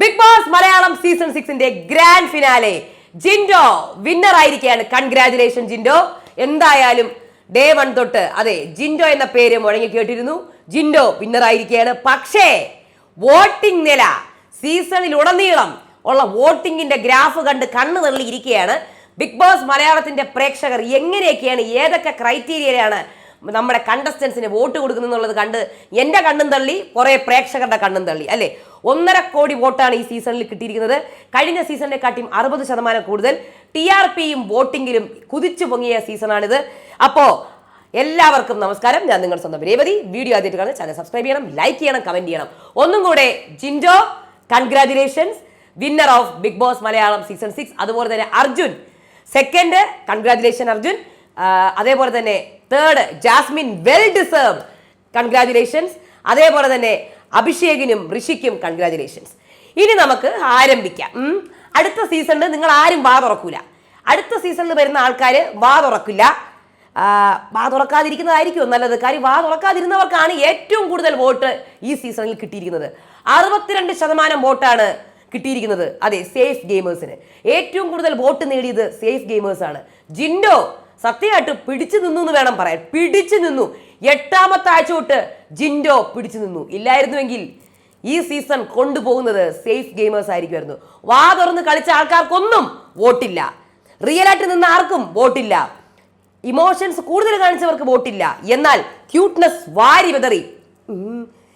Big Boss Malayalam season സിക്സിന്റെ grand finale Jinto winner ആയിരിക്കുകയാണ് congratulation Jinto. എന്തായാലും ഡേ വൺ തൊട്ട് അതെ ജിൻഡോ എന്ന പേര് മുഴങ്ങി കേട്ടിരുന്നു. ജിൻഡോ വിന്നർ ആയിരിക്കുകയാണ് പക്ഷേ വോട്ടിംഗ് നില സീസണിൽ ഉടനീളം ഉള്ള വോട്ടിംഗിന്റെ ഗ്രാഫ് കണ്ട് കണ്ണു തള്ളിയിരിക്കുകയാണ്. ബിഗ് ബോസ് മലയാളത്തിന്റെ പ്രേക്ഷകർ എങ്ങനെയൊക്കെയാണ് ഏതൊക്കെ ക്രൈറ്റീരിയയിലാണ് നമ്മുടെ കണ്ടസ്റ്റൻസിന് വോട്ട് കൊടുക്കുന്നു എന്നുള്ളത് കണ്ട് എന്റെ കണ്ണും തള്ളി കുറേ പ്രേക്ഷകരുടെ കണ്ണും തള്ളി അല്ലേ? ഒന്നര കോടി വോട്ടാണ് ഈ സീസണിൽ കിട്ടിയിരിക്കുന്നത്. കഴിഞ്ഞ സീസണിനെ കാട്ടിയും അറുപത് ശതമാനം കൂടുതൽ ടി ആർ പിയും വോട്ടിങ്ങിലും കുതിച്ചു പൊങ്ങിയ സീസണാണിത് അപ്പോൾ എല്ലാവർക്കും നമസ്കാരം. ഞാൻ നിങ്ങൾ സ്വന്തം രേവതി. വീഡിയോ ആദ്യമായിട്ട് കാണുന്ന ചാനൽ സബ്സ്ക്രൈബ് ചെയ്യണം ലൈക്ക് ചെയ്യണം കമന്റ് ചെയ്യണം. ഒന്നും കൂടെ Jinto congratulations winner of Big Boss Malayalam season six അതുപോലെ തന്നെ അർജുൻ സെക്കൻഡ് കൺഗ്രാജുലേഷൻ അർജുൻ. അതേപോലെ തന്നെ third Jasmin well deserve congratulations അതേപോലെ തന്നെ അഭിഷേകിനും ഋഷിക്കും കൺഗ്രാജുലേഷൻസ് ഇനി നമുക്ക് ആരംഭിക്കാം. അടുത്ത സീസണിൽ നിങ്ങൾ ആരും വാ തുറക്കൂല. അടുത്ത സീസണിൽ വരുന്ന ആൾക്കാർ വാ തുറക്കില്ല. വാ തുറക്കാതിരിക്കുന്നതായിരിക്കും നല്ലത്. കാര്യം വാ തുറക്കാതിരുന്നവർക്കാണ് ഏറ്റവും കൂടുതൽ വോട്ട് ഈ സീസണിൽ കിട്ടിയിരിക്കുന്നത്. അറുപത്തിരണ്ട് ശതമാനം വോട്ടാണ് കിട്ടിയിരിക്കുന്നത്. അതെ സേഫ് ഗെയിമേഴ്സിന് ഏറ്റവും കൂടുതൽ വോട്ട് നേടിയത് സേഫ് ഗെയിമേഴ്സാണ് ജിൻഡോ സത്യമായിട്ട് പിടിച്ചു നിന്നു എന്ന് വേണം പറയാൻ. പിടിച്ചു നിന്നു. എട്ടാമത്തെ ആഴ്ച തൊട്ട് ജിൻഡോ പിടിച്ചു നിന്നു. ഇല്ലായിരുന്നുവെങ്കിൽ ഈ സീസൺ കൊണ്ടുപോകുന്നത് സേഫ് ഗെയിമേഴ്സ് ആയിരിക്കുമായിരുന്നു. വാ തുറന്ന് കളിച്ച ആൾക്കാർക്കൊന്നും വോട്ടില്ല. റിയൽ ആയിട്ട് നിന്ന ആർക്കും വോട്ടില്ല. ഇമോഷൻസ് കൂടുതൽ കാണിച്ചവർക്ക് വോട്ടില്ല. എന്നാൽ ക്യൂട്ട്നെസ് വാരി വിതറി.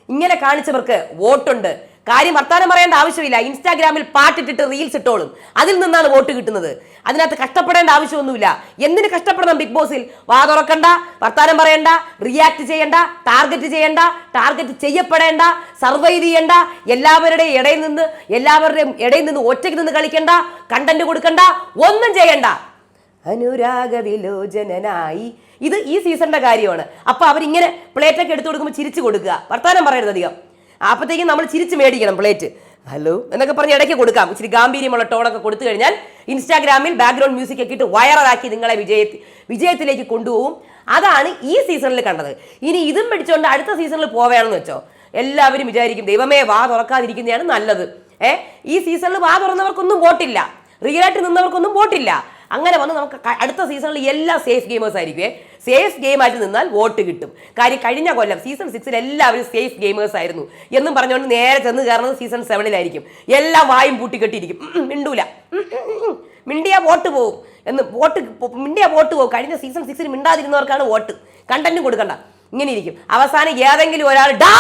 ഇങ്ങനെ കാണിച്ചവർക്ക് വോട്ടുണ്ട്. കാര്യം വർത്താനം പറയേണ്ട ആവശ്യമില്ല. ഇൻസ്റ്റാഗ്രാമിൽ പാട്ടിട്ടിട്ട് റീൽസ് ഇട്ടോളും. അതിൽ നിന്നാണ് വോട്ട് കിട്ടുന്നത്. അതിനകത്ത് കഷ്ടപ്പെടേണ്ട ആവശ്യമൊന്നുമില്ല. എന്തിന് കഷ്ടപ്പെടണം ബിഗ് ബോസിൽ? വാ തുറക്കണ്ട വർത്താനം പറയണ്ട റിയാക്ട് ചെയ്യണ്ട ടാർഗറ്റ് ചെയ്യണ്ട ടാർഗറ്റ് ചെയ്യപ്പെടേണ്ട സർവൈവ് ചെയ്യണ്ട എല്ലാവരുടെയും ഇടയിൽ നിന്ന് എല്ലാവരുടെയും ഇടയിൽ നിന്ന് ഒറ്റയ്ക്ക് നിന്ന് കളിക്കണ്ട കണ്ടന്റ് കൊടുക്കണ്ട ഒന്നും ചെയ്യണ്ട. അനുരാഗ വിലോചനായി ഇത് ഈ സീസണിന്റെ കാര്യമാണ്. അപ്പൊ അവരിങ്ങനെ പ്ലേറ്റൊക്കെ എടുത്തു കൊടുക്കുമ്പോൾ ചിരിച്ചു കൊടുക്കുക. വർത്താനം പറയരുത് അധികം. അപ്പത്തേക്കും നമ്മൾ ചിരിച്ച് മേടിക്കണം പ്ലേറ്റ്. ഹലോ എന്നൊക്കെ പറഞ്ഞ് ഇടയ്ക്ക് കൊടുക്കാം. ഇച്ചിരി ഗാംഭീര്യമുള്ള ടോണൊക്കെ കൊടുത്തു കഴിഞ്ഞാൽ ഇൻസ്റ്റാഗ്രാമിൽ ബാക്ക്ഗ്രൗണ്ട് മ്യൂസിക് ഒക്കെ ഇട്ട് വൈറലാക്കി നിങ്ങളെ വിജയ വിജയത്തിലേക്ക് കൊണ്ടുപോകും. അതാണ് ഈ സീസണിൽ കണ്ടത്. ഇനി ഇതും പിടിച്ചുകൊണ്ട് അടുത്ത സീസണിൽ പോവുകയാണെന്ന് വെച്ചോ. എല്ലാവരും വിചാരിക്കും ദൈവമേ വാ തുറക്കാതിരിക്കുന്നതാണ് നല്ലത്. ഏ? ഈ സീസണിൽ വാ തുറന്നവർക്കൊന്നും വോട്ടില്ല. റിയലായിട്ട് നിന്നവർക്കൊന്നും വോട്ടില്ല. അങ്ങനെ വന്ന് നമുക്ക് അടുത്ത സീസണിൽ എല്ലാ സേഫ് ഗെയിമേഴ്സ് ആയിരിക്കുമേ സേഫ് ഗെയിമായിട്ട് നിന്നാൽ വോട്ട് കിട്ടും. കാര്യം കഴിഞ്ഞ കൊല്ലം സീസൺ സിക്സിൽ എല്ലാവരും സേഫ് ഗെയിമേഴ്സ് ആയിരുന്നു. എന്നും പറഞ്ഞുകൊണ്ട് നേരെ ചെന്ന് കയറുന്നത് സീസൺ സെവനിലായിരിക്കും എല്ലാം വായും പൂട്ടിക്കെട്ടിയിരിക്കും മിണ്ടൂല. മിണ്ടിയാ വോട്ട് പോകും എന്ന് വോട്ട് മിണ്ടിയാ വോട്ട് പോകും കഴിഞ്ഞ സീസൺ സിക്സിൽ മിണ്ടാതിരുന്നവർക്കാണ് വോട്ട്. കണ്ടന്റും കൊടുക്കണ്ട. ഇങ്ങനെ ഇരിക്കും. അവസാനം ഏതെങ്കിലും ഒരാൾ ഡാ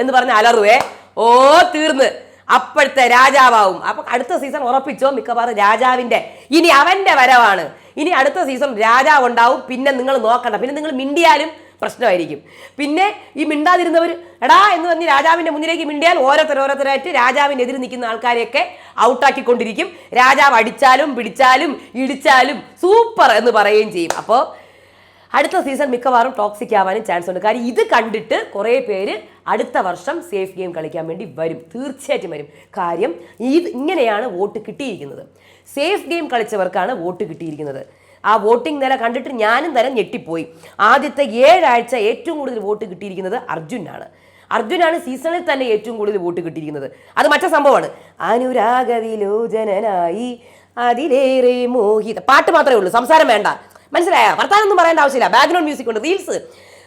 എന്ന് പറഞ്ഞ് അലറുവേ. ഓ തീർന്ന്. അപ്പോഴത്തെ രാജാവാവും. അപ്പൊ അടുത്ത സീസൺ ഉറപ്പിച്ചോ? മിക്കവാറും രാജാവിന്റെ. ഇനി അവന്റെ വരവാണ്. ഇനി അടുത്ത സീസൺ രാജാവ് ഉണ്ടാവും. പിന്നെ നിങ്ങൾ നോക്കണ്ട. പിന്നെ നിങ്ങൾ മിണ്ടിയാലും പ്രശ്നമായിരിക്കും. പിന്നെ ഈ മിണ്ടാതിരുന്നവർ എടാ എന്ന് പറഞ്ഞ് രാജാവിന്റെ മുന്നിലേക്ക് മിണ്ടിയാൽ ഓരോരുത്തർ ഓരോരുത്തരായിട്ട് രാജാവിനെതിരെ നിൽക്കുന്ന ആൾക്കാരെയൊക്കെ ഔട്ടാക്കിക്കൊണ്ടിരിക്കും രാജാവ് അടിച്ചാലും പിടിച്ചാലും ഇടിച്ചാലും സൂപ്പർ എന്ന് പറയുകയും ചെയ്യും. അപ്പോൾ അടുത്ത സീസൺ മിക്കവാറും ടോക്സിക് ആവാനും ചാൻസ് ഉണ്ട്. കാര്യം ഇത് കണ്ടിട്ട് കുറേ പേര് അടുത്ത വർഷം സേഫ് ഗെയിം കളിക്കാൻ വേണ്ടി വരും. തീർച്ചയായിട്ടും വരും. കാര്യം ഇത് ഇങ്ങനെയാണ് വോട്ട് കിട്ടിയിരിക്കുന്നത്. സേഫ് ഗെയിം കളിച്ചവർക്കാണ് വോട്ട് കിട്ടിയിരിക്കുന്നത്. ആ വോട്ടിംഗ് നില കണ്ടിട്ട് ഞാനും തരം ഞെട്ടിപ്പോയി. ആദ്യത്തെ ഏഴാഴ്ച ഏറ്റവും കൂടുതൽ വോട്ട് കിട്ടിയിരിക്കുന്നത് അർജുനാണ്. അർജുനാണ് സീസണിൽ തന്നെ ഏറ്റവും കൂടുതൽ വോട്ട് കിട്ടിയിരിക്കുന്നത്. അത് മറ്റേ സംഭവമാണ്. അനുരാഗവിലോചനായി അതിലേറെ മോഹിത പാട്ട് മാത്രമേ ഉള്ളൂ. സംസാരം വേണ്ട. മനസ്സിലായ? വർത്താനൊന്നും പറയേണ്ട ആവശ്യമില്ല. ബാക്ക്ഗ്രൗണ്ട് മ്യൂസിക് ഉണ്ട്. റീൽസ്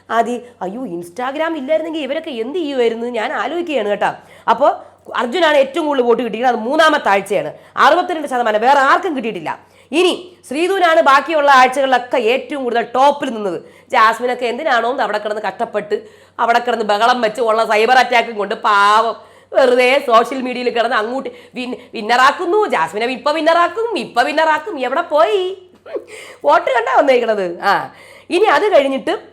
ആദ്യം അയ്യോ ഇൻസ്റ്റാഗ്രാം ഇല്ലായിരുന്നെങ്കിൽ ഇവരൊക്കെ എന്ത് ചെയ്യുമായിരുന്നു ഞാൻ ആലോചിക്കുകയാണ് കേട്ടോ. അപ്പോൾ അർജുനാണ് ഏറ്റവും കൂടുതൽ വോട്ട് കിട്ടിയിരിക്കുന്നത്. അത് മൂന്നാമത്തെ ആഴ്ചയാണ്. അറുപത്തിരണ്ട് ശതമാനം. വേറെ ആർക്കും കിട്ടിയിട്ടില്ല. ഇനി ശ്രീധുനാണ് ബാക്കിയുള്ള ആഴ്ചകളിലൊക്കെ ഏറ്റവും കൂടുതൽ ടോപ്പിൽ നിന്നത്. ജാസ്മിനൊക്കെ എന്തിനാണോ അവിടെ കിടന്ന് കഷ്ടപ്പെട്ട് അവിടെ കിടന്ന് ബഹളം വെച്ച് ഉള്ള സൈബർ അറ്റാക്കും കൊണ്ട് പാവം വെറുതെ സോഷ്യൽ മീഡിയയിൽ കിടന്ന് അങ്ങോട്ട് വിൻ വിന്നറാക്കുന്നു. ജാസ്മിനെ ഇപ്പൊ വിന്നറാക്കും ഇപ്പൊ വിന്നറാക്കും. എവിടെ പോയി? വോട്ട് കണ്ടാ വന്നേക്കണത്. ആ. ഇനി അത് കഴിഞ്ഞിട്ട്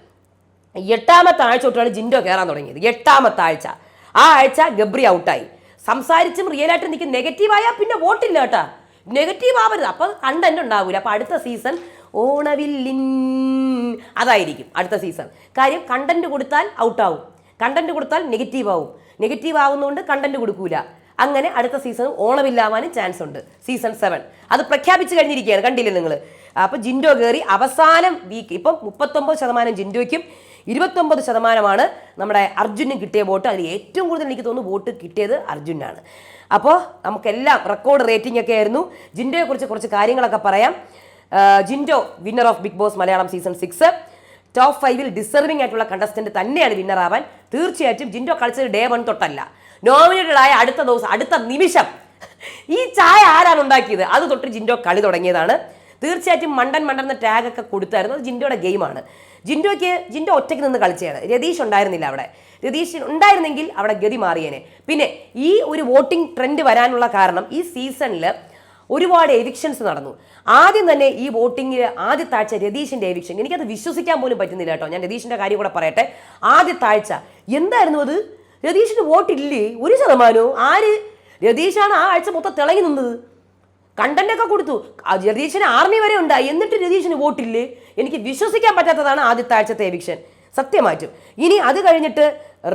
എട്ടാമത്തെ ആഴ്ച തൊട്ടാണ് ജിൻഡോ കയറാൻ തുടങ്ങിയത്. എട്ടാമത്തെ ആഴ്ച ആ ആഴ്ച ഗബ്രി ഔട്ടായി. സംസാരിച്ചും റിയൽ ആയിട്ട് നിൽക്കും നെഗറ്റീവായാൽ പിന്നെ വോട്ടില്ല കേട്ടാ. നെഗറ്റീവ് ആവരുത്. അപ്പോൾ കണ്ടന്റ് ഉണ്ടാവില്ല അപ്പോൾ അടുത്ത സീസൺ ഓണവില്ലിൻ അതായിരിക്കും അടുത്ത സീസൺ കാര്യം കണ്ടന്റ് കൊടുത്താൽ ഔട്ടാവും കണ്ടന്റ് കൊടുത്താൽ നെഗറ്റീവ് ആവും. നെഗറ്റീവ് ആവുന്നതുകൊണ്ട് കണ്ടന്റ് കൊടുക്കൂല. അങ്ങനെ അടുത്ത സീസൺ ഓണമില്ലാവാനും ചാൻസ് ഉണ്ട്. സീസൺ സെവൻ അത് പ്രഖ്യാപിച്ചു കഴിഞ്ഞിരിക്കുകയാണ്. കണ്ടില്ലേ നിങ്ങൾ അപ്പോൾ ജിൻഡോ കയറി അവസാനം വീക്ക് ഇപ്പം മുപ്പത്തൊമ്പത് ശതമാനം ജിൻഡോയ്ക്കും ഇരുപത്തൊമ്പത് ശതമാനമാണ് നമ്മുടെ അർജുനും കിട്ടിയ വോട്ട്. അതിൽ ഏറ്റവും കൂടുതൽ എനിക്ക് തോന്നുന്നു വോട്ട് കിട്ടിയത് അർജുനാണ്. അപ്പോൾ നമുക്കെല്ലാം റെക്കോർഡ് റേറ്റിംഗ് ഒക്കെ ആയിരുന്നു. ജിൻഡോയെ കുറിച്ച് കുറച്ച് കാര്യങ്ങളൊക്കെ പറയാം. Jinto winner of Bigg Boss Malayalam season six top ഫൈവിൽ ഡിസർവിംഗ് ആയിട്ടുള്ള കണ്ടസ്റ്റന്റ് തന്നെയാണ് വിന്നർ ആവാൻ. തീർച്ചയായിട്ടും ജിൻഡോ കളിച്ചത് ഡേ വൺ തൊട്ടല്ല. നോമിനേറ്റഡ് ആയ അടുത്ത ദിവസം അടുത്ത നിമിഷം ഈ ചായ ആരാണ് ഉണ്ടാക്കിയത്? അത് തൊട്ട് ജിൻഡോ കളി തുടങ്ങിയതാണ്. തീർച്ചയായിട്ടും മണ്ടൻ മണ്ടൻ എന്ന ടാഗ് ഒക്കെ കൊടുത്തായിരുന്നു. അത് ജിൻഡോയുടെ ഗെയിമാണ് ജിൻഡോയ്ക്ക് ജിൻഡോ ഒറ്റയ്ക്ക് നിന്ന് കളിച്ചതാണ്. രതീഷ് ഉണ്ടായിരുന്നില്ല അവിടെ. രതീഷ് ഉണ്ടായിരുന്നെങ്കിൽ അവിടെ ഗതി മാറിയേനെ. പിന്നെ ഈ ഒരു വോട്ടിംഗ് ട്രെൻഡ് വരാനുള്ള കാരണം ഈ സീസണിൽ ഒരുപാട് എവിക്ഷൻസ് നടന്നു. ആദ്യം തന്നെ ഈ വോട്ടിങ്ങിൽ ആദ്യത്തെ ആഴ്ച രതീഷിന്റെ എവിക്ഷൻ എനിക്കത് വിശ്വസിക്കാൻ പോലും പറ്റുന്നില്ല കേട്ടോ. ഞാൻ രതീഷിന്റെ കാര്യം കൂടെ പറയട്ടെ. ആദ്യത്തെ ആഴ്ച എന്തായിരുന്നു അത്? രതീഷിന് വോട്ടില്ലേ? ഒരു ശതമാനവും. ആര്? രതീഷാണ് ആ ആഴ്ച മൊത്തം തിളങ്ങി നിന്നത്. കണ്ടന്റ് ഒക്കെ കൊടുത്തു രതീഷിന് ആർമി വരെ ഉണ്ടായി. എന്നിട്ട് രതീഷിന് വോട്ടില്ലേ? എനിക്ക് വിശ്വസിക്കാൻ പറ്റാത്തതാണ് ആദ്യത്തെ ആഴ്ചത്തെ എവിക്ഷൻ സത്യമായിട്ടും ഇനി അത് കഴിഞ്ഞിട്ട്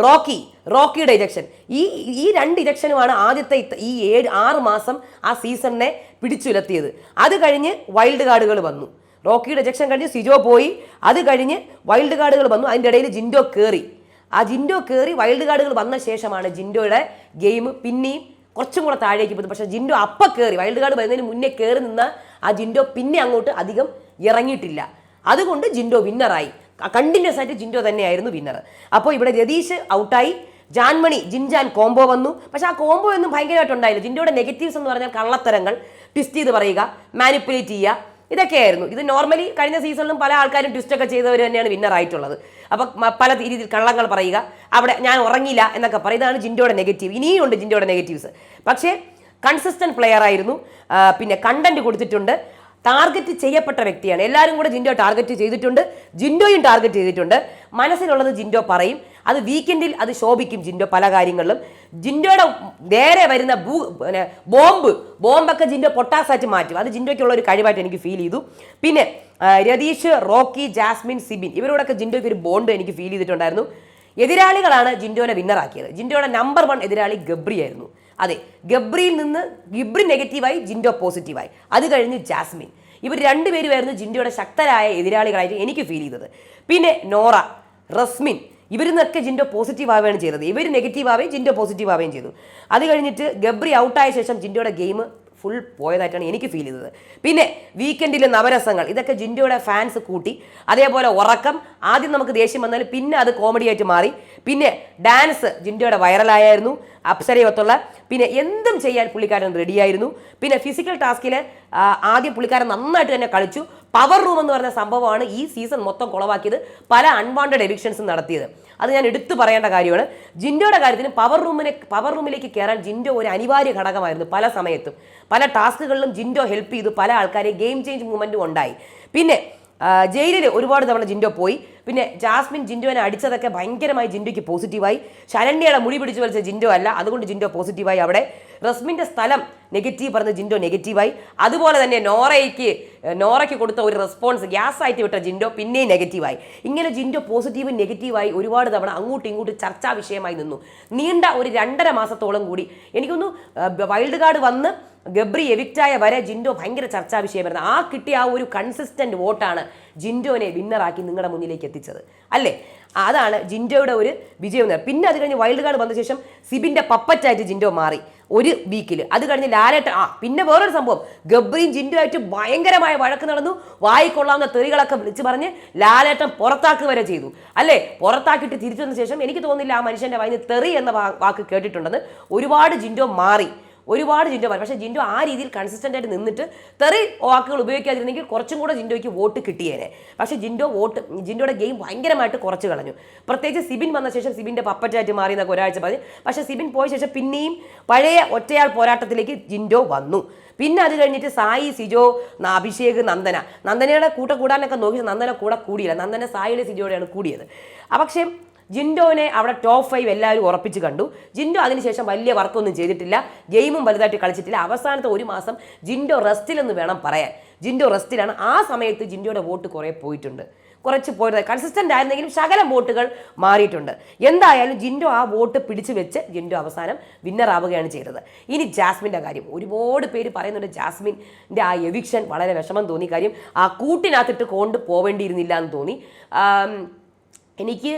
റോക്കി റോക്കിയുടെ ഇലക്ഷൻ ഈ ഈ രണ്ട് ഇലക്ഷനുമാണ് ആദ്യത്തെ ഈ ഏഴ് ആറ് മാസം ആ സീസണിനെ പിടിച്ചുലത്തിയത് അത് കഴിഞ്ഞ് വൈൽഡ് കാർഡുകൾ വന്നു. റോക്കിയുടെ ഇജക്ഷൻ കഴിഞ്ഞ് സിജോ പോയി. അത് കഴിഞ്ഞ് വൈൽഡ് കാർഡുകൾ വന്നു. അതിന്റെ ഇടയിൽ ജിൻഡോ കയറി ആ ജിൻഡോ കയറി വൈൽഡ് കാർഡുകൾ വന്ന ശേഷമാണ് ജിൻഡോയുടെ ഗെയിം പിന്നെയും കുറച്ചും കൂടെ താഴേക്ക് പോയി. പക്ഷേ ജിൻഡോ അപ്പം കയറി വൈൽഡ് കാർഡ് വരുന്നതിന് മുന്നേ കയറി നിന്ന ആ ജിൻഡോ പിന്നെ അങ്ങോട്ട് അധികം ഇറങ്ങിയിട്ടില്ല. അതുകൊണ്ട് ജിൻഡോ വിന്നറായി കണ്ടിന്യൂസ് ആയിട്ട് ജിൻഡോ തന്നെയായിരുന്നു വിന്നർ അപ്പോൾ ഇവിടെ രതീഷ് ഔട്ടായി ജാൻമണി ജിൻജാൻ കോംബോ വന്നു. പക്ഷെ ആ കോംബോ ഒന്നും ഭയങ്കരമായിട്ടുണ്ടായില്ല ജിൻഡോയുടെ നെഗറ്റീവ്സ് എന്ന് പറഞ്ഞാൽ കള്ളത്തരങ്ങൾ ട്വിസ്റ്റ് ചെയ്ത് പറയുക മാനിപ്പുലേറ്റ് ചെയ്യുക ഇതൊക്കെയായിരുന്നു. ഇത് നോർമലി കഴിഞ്ഞ സീസണിലും പല ആൾക്കാരും ട്വിസ്റ്റ് ഒക്കെ ചെയ്തവർ തന്നെയാണ് വിന്നർ ആയിട്ടുള്ളത്. അപ്പോൾ പല രീതിയിൽ കള്ളങ്ങൾ പറയുക. അവിടെ ഞാൻ ഉറങ്ങില്ല എന്നൊക്കെ പറയും. ഇതാണ് ജിൻഡോയുടെ നെഗറ്റീവ് ഇനിയും ഉണ്ട് ജിൻഡോയുടെ നെഗറ്റീവ്സ് പക്ഷേ കൺസിസ്റ്റന്റ് പ്ലെയർ ആയിരുന്നു. പിന്നെ കണ്ടന്റ് കൊടുത്തിട്ടുണ്ട്. ടാർഗറ്റ് ചെയ്യപ്പെട്ട വ്യക്തിയാണ്. എല്ലാവരും കൂടെ ജിൻഡോ ടാർഗറ്റ് ചെയ്തിട്ടുണ്ട്. ജിൻഡോയും ടാർഗറ്റ് ചെയ്തിട്ടുണ്ട്. മനസ്സിലുള്ളത് ജിൻഡോ പറയും. അത് വീക്കെൻഡിൽ അത് ശോഭിക്കും ജിൻഡോ പല കാര്യങ്ങളിലും. ജിൻഡോയുടെ നേരെ വരുന്ന ഭൂ പിന്നെ ബോംബ് ബോംബൊക്കെ ജിൻഡോ പൊട്ടാസായിട്ട് മാറ്റും. അത് ജിൻഡോയ്ക്കുള്ള ഒരു കഴിവായിട്ട് എനിക്ക് ഫീൽ ചെയ്തു. പിന്നെ രതീഷ് റോക്കി ജാസ്മിൻ സിബിൻ ഇവരോടൊക്കെ ജിൻഡോയ്ക്ക് ഒരു ബോണ്ട് എനിക്ക് ഫീൽ ചെയ്തിട്ടുണ്ടായിരുന്നു. എതിരാളികളാണ് ജിൻഡോനെ വിന്നറാക്കിയത് ജിൻഡോയുടെ നമ്പർ വൺ എതിരാളി ഗബ്രി ആയിരുന്നു. അതെ ഗബ്രിയിൽ നിന്ന് ഗബ്രി നെഗറ്റീവായി ജിൻഡോ പോസിറ്റീവായി അത് കഴിഞ്ഞ് ജാസ്മിൻ. ഇവർ രണ്ടുപേരുമായിരുന്നു ജിൻഡോയുടെ ശക്തരായ എതിരാളികളായിട്ട് എനിക്ക് ഫീൽ ചെയ്തത്. പിന്നെ നോറ റസ്മിൻ. ഇവരിൽ നിന്നൊക്കെ ജിൻഡോ പോസിറ്റീവ് ആവുകയാണ് ചെയ്തത്. ഇവർ നെഗറ്റീവ് ആവുകയും ജിൻഡോ പോസിറ്റീവ് ആവുകയും ചെയ്തു. അത് കഴിഞ്ഞിട്ട് ഗബ്രി ഔട്ടായ ശേഷം ജിൻഡോയുടെ ഗെയിം ഫുൾ പോയതായിട്ടാണ് എനിക്ക് ഫീൽ ചെയ്തത്. പിന്നെ വീക്കെൻഡിലെ നവരസങ്ങൾ ഇതൊക്കെ ജിൻഡോയുടെ ഫാൻസ് കൂട്ടി. അതേപോലെ ഉറക്കം ആദ്യം നമുക്ക് ദേഷ്യം വന്നാൽ പിന്നെ അത് കോമഡി ആയിട്ട് മാറി. പിന്നെ ഡാൻസ് ജിൻഡോയുടെ വൈറലായിരുന്നു അപ്സരയൊത്തുള്ള പിന്നെ എന്തും ചെയ്യാൻ പുള്ളിക്കാരൻ റെഡിയായിരുന്നു പിന്നെ ഫിസിക്കൽ ടാസ്കിൽ ആദ്യം പുള്ളിക്കാരൻ നന്നായിട്ട് തന്നെ കളിച്ചു. പവർ റൂം എന്ന് പറഞ്ഞ സംഭവമാണ് ഈ സീസൺ മൊത്തം കുളവാക്കിയത്. പല അൺവാണ്ടഡ് എവിക്ഷൻസും നടത്തിയത്. അത് ഞാൻ എടുത്തു പറയേണ്ട കാര്യമാണ്. ജിൻഡോയുടെ കാര്യത്തിന് പവർ റൂമിനെ പവർ റൂമിലേക്ക് കയറാൻ ജിൻഡോ ഒരു അനിവാര്യ ഘടകമായിരുന്നു പല സമയത്തും. പല ടാസ്കുകളിലും ജിൻഡോ ഹെൽപ്പ് ചെയ്തു. പല ആൾക്കാരെ ഗെയിം ചേഞ്ച് മൂവ്മെന്റും ഉണ്ടായി. പിന്നെ ജയിലിൽ ഒരുപാട് തവണ ജിൻഡോ പോയി. പിന്നെ ജാസ്മിൻ ജിൻഡോനെ അടിച്ചതൊക്കെ ഭയങ്കരമായി ജിൻഡോയ്ക്ക് പോസിറ്റീവായി. ശരണ്യയുടെ മുടി പിടിച്ചു വലിച്ച ജിൻഡോ അല്ല അതുകൊണ്ട് ജിൻഡോ പോസിറ്റീവായി അവിടെ. റസ്മിന്റെ സ്ഥലം നെഗറ്റീവ് പറഞ്ഞ് ജിൻഡോ നെഗറ്റീവായി. അതുപോലെ തന്നെ നോറയ്ക്ക് നോറയ്ക്ക് കൊടുത്ത ഒരു റെസ്പോൺസ് ഗ്യാസ് ആയിട്ട് വിട്ട ജിൻഡോ പിന്നെയും നെഗറ്റീവായി. ഇങ്ങനെ ജിൻഡോ പോസിറ്റീവും നെഗറ്റീവായി ഒരുപാട് തവണ അങ്ങോട്ടും ഇങ്ങോട്ടും ചർച്ചാ വിഷയമായി നിന്നു. നീണ്ട ഒരു രണ്ടര മാസത്തോളം കൂടി. എനിക്കൊന്ന് വൈൽഡ് കാർഡ് വന്ന് ഗബ്രി എവിക്റ്റായ വരെ ജിൻഡോ ഭയങ്കര ചർച്ചാ വിഷയമായിരുന്നു. ആ കിട്ടിയ ആ ഒരു കൺസിസ്റ്റന്റ് വോട്ടാണ് ജിൻഡോനെ വിന്നറാക്കി നിങ്ങളുടെ മുന്നിലേക്ക് എത്തിച്ചത്. അല്ലേ? അതാണ് ജിൻഡോയുടെ ഒരു വിജയം. പിന്നെ അത് കഴിഞ്ഞ് വൈൽഡ് കാർഡ് വന്ന ശേഷം സിബിന്റെ പപ്പറ്റായിട്ട് ജിൻഡോ മാറി ഒരു വീക്കിൽ അത് കഴിഞ്ഞ് ലാലേട്ട ആ പിന്നെ വേറൊരു സംഭവം. ഗബ്രിയും ജിൻഡോ ആയിട്ട് ഭയങ്കരമായ വഴക്ക് നടന്നു. വായിക്കൊള്ളാവുന്ന തെറികളൊക്കെ വിളിച്ച് പറഞ്ഞ് ലാലേട്ടൻ പുറത്താക്കുക വരെ ചെയ്തു. അല്ലേ? പുറത്താക്കിയിട്ട് തിരിച്ചു വന്ന ശേഷം എനിക്ക് തോന്നുന്നില്ല ആ മനുഷ്യന്റെ വായിന് തെറി എന്ന വാക്ക് കേട്ടിട്ടുണ്ടെന്ന് ഒരുപാട് ജിൻഡോ മാറി. ഒരുപാട് ജിൻഡോ പറഞ്ഞു പക്ഷേ ജിൻഡോ ആ രീതിയിൽ കൺസിസ്റ്റന്റ് ആയിട്ട് നിന്നിട്ട് തെറി വാക്കുകൾ ഉപയോഗിക്കാതിരുന്നെങ്കിൽ കുറച്ചും കൂടെ ജിൻഡോയ്ക്ക് വോട്ട് കിട്ടിയേനെ. പക്ഷേ ജിൻഡോ വോട്ട് ജിൻഡോയുടെ ഗെയിം ഭയങ്കരമായിട്ട് കുറച്ച് കളഞ്ഞു. പ്രത്യേകിച്ച് സിബിൻ വന്ന ശേഷം സിബിന്റെ പപ്പറ്റായിട്ട് മാറി എന്നൊക്കെ ഒരാഴ്ച പറഞ്ഞു പക്ഷേ സിബിൻ പോയ ശേഷം പിന്നെയും പഴയ ഒറ്റയാൾ പോരാട്ടത്തിലേക്ക് ജിൻഡോ വന്നു. പിന്നെ അത് കഴിഞ്ഞിട്ട് സായി സിജോ അഭിഷേക് നന്ദന. നന്ദനയുടെ കൂട്ട കൂടാനൊക്കെ നോക്കി നന്ദന കൂടെ കൂടിയില്ല. നന്ദന സായിയുടെ സിജോടെയാണ് കൂടിയത്. പക്ഷേ ജിൻഡോനെ അവിടെ ടോപ്പ് ഫൈവ് എല്ലാവരും ഉറപ്പിച്ച് കണ്ടു. ജിൻഡോ അതിനുശേഷം വലിയ വർക്കൊന്നും ചെയ്തിട്ടില്ല. ഗെയിമും വലുതായിട്ട് കളിച്ചിട്ടില്ല. അവസാനത്തെ ഒരു മാസം ജിൻഡോ റെസ്റ്റിലെന്ന് വേണം പറയാൻ. ജിൻഡോ റെസ്റ്റിലാണ് ആ സമയത്ത് ജിൻഡോയുടെ വോട്ട് കുറേ പോയിട്ടുണ്ട്. കുറച്ച് പോയിട്ട് കൺസിസ്റ്റന്റ് ആയിരുന്നെങ്കിലും ശകലം വോട്ടുകൾ മാറിയിട്ടുണ്ട്. എന്തായാലും ജിൻഡോ ആ വോട്ട് പിടിച്ചു വെച്ച് ജിൻഡോ അവസാനം വിന്നർ ആവുകയാണ് ചെയ്തത്. ഇനി ജാസ്മിന്റെ കാര്യം. ഒരുപാട് പേര് പറയുന്നുണ്ട് ജാസ്മിന്റെ ആ എവിക്ഷൻ വളരെ വിഷമം തോന്നി. കാര്യം ആ കൂട്ടിനകത്തിട്ട് കൊണ്ട് പോവേണ്ടിയിരുന്നില്ല എന്ന് തോന്നി. എനിക്ക്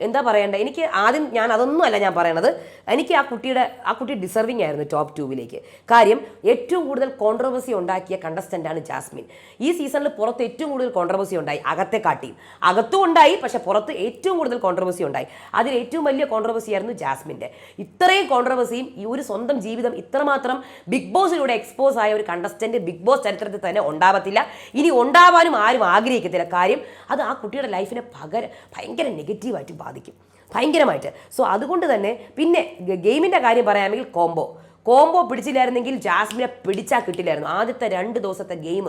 എന്താ പറയണ്ടേ? എനിക്ക് ആദ്യം ഞാൻ അതൊന്നും അല്ല ഞാൻ പറയണത്. എനിക്ക് ആ കുട്ടിയുടെ ആ കുട്ടി ഡിസർവിങ് ആയിരുന്നു ടോപ്പ് ടൂവിലേക്ക് കാര്യം ഏറ്റവും കൂടുതൽ കോൺട്രവേഴ്സി ഉണ്ടാക്കിയ കണ്ടസ്റ്റന്റാണ് ജാസ്മിൻ. ഈ സീസണിൽ പുറത്ത് ഏറ്റവും കൂടുതൽ കോൺട്രവേഴ്സി ഉണ്ടായി അകത്തെ കാട്ടിയും അകത്തും ഉണ്ടായി പക്ഷെ പുറത്ത് ഏറ്റവും കൂടുതൽ കോൺട്രവേഴ്സി ഉണ്ടായി. അതിൽ ഏറ്റവും വലിയ കോൺട്രവേഴ്സി ആയിരുന്നു ജാസ്മിന്റെ. ഇത്രയും കോൺട്രവേഴ്സിയും ഈ ഒരു സ്വന്തം ജീവിതം ഇത്രമാത്രം ബിഗ് ബോസിലൂടെ എക്സ്പോസ് ആയ ഒരു കണ്ടസ്റ്റന്റ് ബിഗ് ബോസ് ചരിത്രത്തിൽ തന്നെ ഉണ്ടാവത്തില്ല. ഇനി ഉണ്ടാവാനും ആരും ആഗ്രഹിക്കത്തില്ല. കാര്യം അത് ആ കുട്ടിയുടെ ലൈഫിനെ പകര ഭയങ്കര നെഗറ്റീവായിട്ട് ബാധിക്കും. ഭയങ്കരമായിട്ട്. സോ അതുകൊണ്ട് തന്നെ പിന്നെ ഗെയിമിന്റെ കാര്യം പറയാമെങ്കിൽ കോംബോ കോംബോ പിടിച്ചില്ലായിരുന്നെങ്കിൽ ജാസ്മിനെ പിടിച്ചാൽ കിട്ടില്ലായിരുന്നു. ആദ്യത്തെ രണ്ട് ദിവസത്തെ ഗെയിം